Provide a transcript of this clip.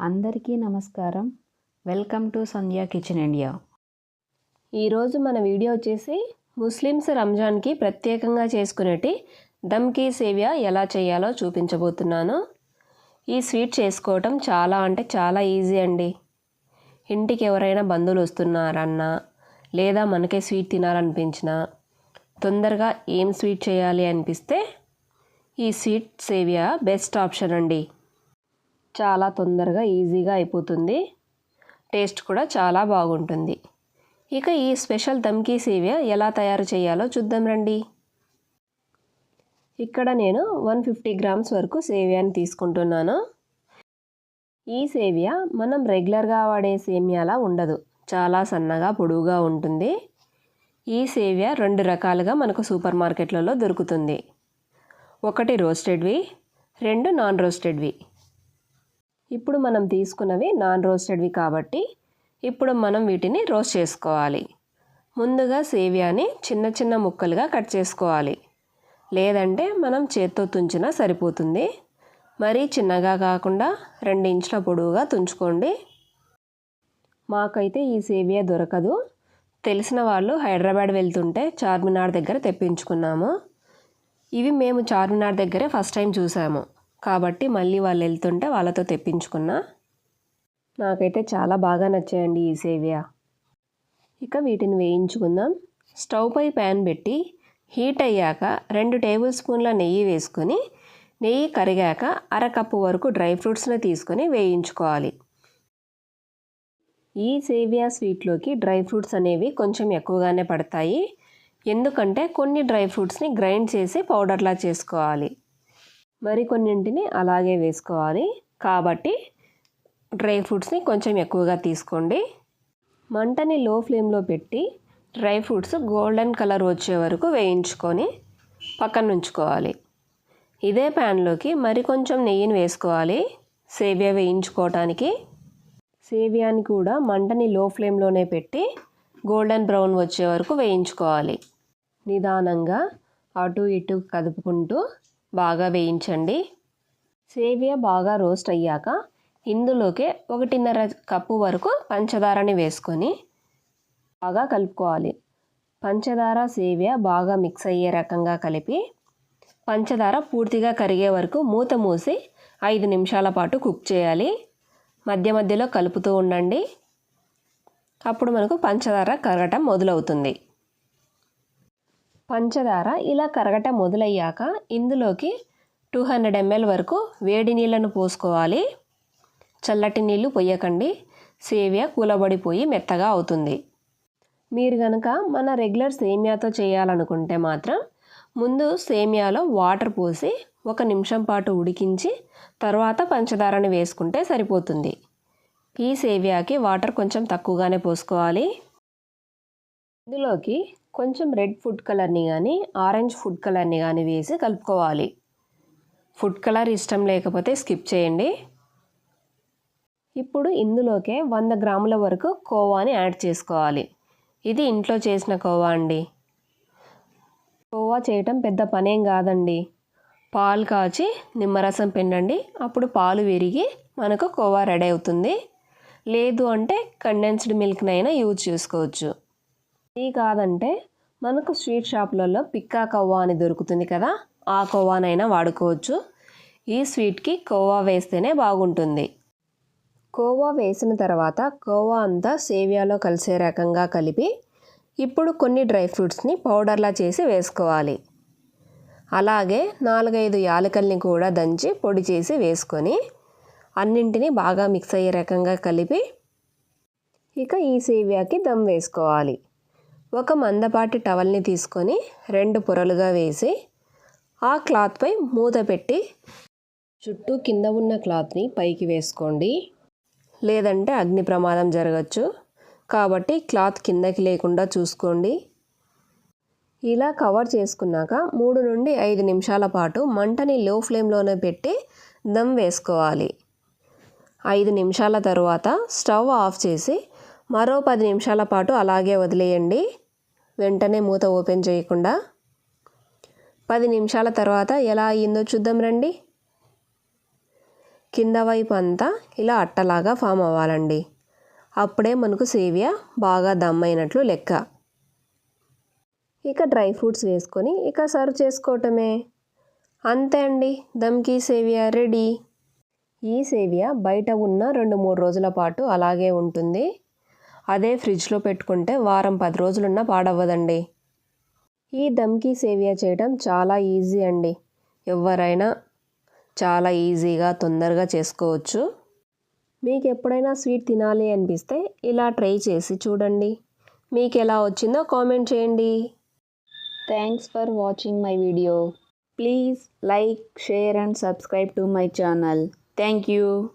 అందరికీ నమస్కారం. Welcome to Sandhya kitchen India. ఈరోజు మన వీడియో వచ్చేసి ముస్లిమ్స్ రంజాన్కి ప్రత్యేకంగా చేసుకునేటి దమ్కి సేవ్యా ఎలా చేయాలో చూపించబోతున్నాను. ఈ స్వీట్ చేసుకోవటం చాలా అంటే చాలా ఈజీ అండి. ఇంటికి ఎవరైనా బంధువులు వస్తున్నారన్నా లేదా మనకే స్వీట్ తినాలనిపించినా తొందరగా ఏం స్వీట్ చేయాలి అనిపిస్తే ఈ స్వీట్ సేవ్యా బెస్ట్ ఆప్షన్ అండి. చాలా తొందరగా ఈజీగా అయిపోతుంది. టేస్ట్ కూడా చాలా బాగుంటుంది. ఇక ఈ స్పెషల్ దమ్కీ సేవియా ఎలా తయారు చేయాలో చూద్దాం రండి. ఇక్కడ నేను వన్ ఫిఫ్టీ గ్రామ్స్ వరకు సేవియాని తీసుకుంటున్నాను. ఈ సేవియా మనం రెగ్యులర్గా వాడే సేమియాలా ఉండదు. చాలా సన్నగా పొడువుగా ఉంటుంది. ఈ సేవియా రెండు రకాలుగా మనకు సూపర్ మార్కెట్లలో దొరుకుతుంది. ఒకటి రోస్టెడ్వి రెండు నాన్ రోస్టెడ్వి ఇప్పుడు మనం తీసుకున్నవి నాన్ రోస్టెడ్వి కాబట్టి ఇప్పుడు మనం వీటిని రోస్ట్ చేసుకోవాలి. ముందుగా సేవియాని చిన్న చిన్న ముక్కలుగా కట్ చేసుకోవాలి. లేదంటే మనం చేత్తో తుంచినా సరిపోతుంది. మరీ చిన్నగా కాకుండా రెండు ఇంచుల పొడవుగా తుంచుకోండి. మాకైతే ఈ సేవియా దొరకదు. తెలిసిన వాళ్ళు హైదరాబాద్ వెళ్తుంటే చార్మినార్ దగ్గర తెప్పించుకున్నాము. ఇవి మేము చార్మినార్ దగ్గరే ఫస్ట్ టైం చూసాము. కాబట్టి మళ్ళీ వాళ్ళు వెళ్తుంటే వాళ్ళతో తెప్పించుకున్నా. నాకైతే చాలా బాగా నచ్చాయండి ఈ సేవియా. ఇక వీటిని వేయించుకుందాం. స్టవ్ పై ప్యాన్ పెట్టి హీట్ అయ్యాక రెండు టేబుల్ స్పూన్ల నెయ్యి వేసుకొని నెయ్యి కరిగాక అరకప్పు వరకు డ్రై ఫ్రూట్స్ని తీసుకొని వేయించుకోవాలి. ఈ సేవియా స్వీట్లోకి డ్రై ఫ్రూట్స్ అనేవి కొంచెం ఎక్కువగానే పడతాయి. ఎందుకంటే కొన్ని డ్రై ఫ్రూట్స్ని గ్రైండ్ చేసి పౌడర్లా చేసుకోవాలి. మరికొన్నింటిని అలాగే వేసుకోవాలి. కాబట్టి డ్రై ఫ్రూట్స్ని కొంచెం ఎక్కువగా తీసుకోండి. మంటని లో ఫ్లేమ్లో పెట్టి డ్రై ఫ్రూట్స్ గోల్డెన్ కలర్ వచ్చే వరకు వేయించుకొని పక్కన ఉంచుకోవాలి. ఇదే ప్యాన్లోకి మరి కొంచెం నెయ్యిని వేసుకోవాలి. సేవియా వేయించుకోవటానికి. సేవియాని కూడా మంటని లో ఫ్లేమ్లోనే పెట్టి గోల్డెన్ బ్రౌన్ వచ్చే వరకు వేయించుకోవాలి. నిదానంగా అటు ఇటు కదుపుకుంటూ బాగా వేయించండి. సేవియా బాగా రోస్ట్ అయ్యాక ఇందులోకే ఒకటిన్నర కప్పు వరకు పంచదారని వేసుకొని బాగా కలుపుకోవాలి. పంచదార సేవియా బాగా మిక్స్ అయ్యే రకంగా కలిపి పంచదార పూర్తిగా కరిగే వరకు మూత మూసి ఐదు నిమిషాల పాటు కుక్ చేయాలి. మధ్య మధ్యలో కలుపుతూ ఉండండి. అప్పుడు మనకు పంచదార కరగటం మొదలవుతుంది. పంచదార ఇలా కరగటం మొదలయ్యాక ఇందులోకి టూ హండ్రెడ్ ఎంఎల్ వరకు వేడి నీళ్ళను పోసుకోవాలి. చల్లటి నీళ్ళు పోయకండి. సేవియా కూలబడిపోయి మెత్తగా అవుతుంది. మీరు కనుక మన రెగ్యులర్ సేమియాతో చేయాలనుకుంటే మాత్రం ముందు సేమియాలో వాటర్ పోసి ఒక నిమిషం పాటు ఉడికించి తర్వాత పంచదారను వేసుకుంటే సరిపోతుంది. ఈ సేవియాకి వాటర్ కొంచెం తక్కువగానే పోసుకోవాలి. ఇందులోకి కొంచెం రెడ్ ఫుడ్ కలర్ని కానీ ఆరెంజ్ ఫుడ్ కలర్ని కానీ వేసి కలుపుకోవాలి. ఫుడ్ కలర్ ఇష్టం లేకపోతే స్కిప్ చేయండి. ఇప్పుడు ఇందులోకే వంద గ్రాముల వరకు కోవాని యాడ్ చేసుకోవాలి. ఇది ఇంట్లో చేసిన కోవా అండి. కోవా చేయటం పెద్ద పనేం కాదండి. పాలు కాచి నిమ్మరసం పిండండి. అప్పుడు పాలు విరిగి మనకు కోవా రెడీ అవుతుంది. లేదు అంటే కండెన్స్డ్ మిల్క్నైనా యూజ్ చేసుకోవచ్చు. ఇది కాదంటే మనకు స్వీట్ షాప్లలో పిక్కా కోవా అని దొరుకుతుంది కదా ఆ కోవానైనా వాడుకోవచ్చు. ఈ స్వీట్కి కోవా వేస్తేనే బాగుంటుంది. కోవా వేసిన తర్వాత కోవా అంతా సేవియాలో కలిసే రకంగా కలిపి ఇప్పుడు కొన్ని డ్రై ఫ్రూట్స్ని పౌడర్లా చేసి వేసుకోవాలి. అలాగే నాలుగైదు యాలకల్ని కూడా దంచి పొడి చేసి వేసుకొని అన్నింటినీ బాగా మిక్స్ అయ్యే రకంగా కలిపి ఇక ఈ సేవియాకి దమ్ వేసుకోవాలి. ఒక మందపాటి టవల్ని తీసుకొని రెండు పొరలుగా వేసి ఆ క్లాత్పై మూత పెట్టి చుట్టూ కింద ఉన్న క్లాత్ని పైకి వేసుకోండి. లేదంటే అగ్ని ప్రమాదం జరగచ్చు. కాబట్టి క్లాత్ కిందకి లేకుండా చూసుకోండి. ఇలా కవర్ చేసుకున్నాక మూడు నుండి ఐదు నిమిషాల పాటు మంటని లో ఫ్లేమ్లోనే పెట్టి దమ్ వేసుకోవాలి. ఐదు నిమిషాల తరువాత స్టవ్ ఆఫ్ చేసి మరో పది నిమిషాల పాటు అలాగే వదిలేయండి. వెంటనే మూత ఓపెన్ చేయకుండా. పది నిమిషాల తర్వాత ఎలా అయ్యిందో చూద్దాం రండి. కింద వైపు అంతా ఇలా అట్టలాగా ఫామ్ అవ్వాలండి. అప్పుడే మనకు సేవియా బాగా దమ్ అయినట్లు లెక్క. ఇక డ్రై ఫ్రూట్స్ వేసుకొని ఇక సర్వ్ చేసుకోవటమే. అంతే అండి. దమ్కి సేవియా రెడీ. ఈ సేవియా బయట ఉన్న రెండు మూడు రోజుల పాటు అలాగే ఉంటుంది. అదే ఫ్రిడ్జ్లో పెట్టుకుంటే వారం పది రోజులున్నా పాడవ్వదండి. ఈ దమ్కి సేవియా చేయడం చాలా ఈజీ అండి. ఎవరైనా చాలా ఈజీగా తొందరగా చేసుకోవచ్చు. మీకు ఎప్పుడైనా స్వీట్ తినాలి అనిపిస్తే ఇలా ట్రై చేసి చూడండి. మీకు ఎలా వచ్చిందో కామెంట్ చేయండి. Thanks for watching my video. Please like share and subscribe to my channel. Thank you.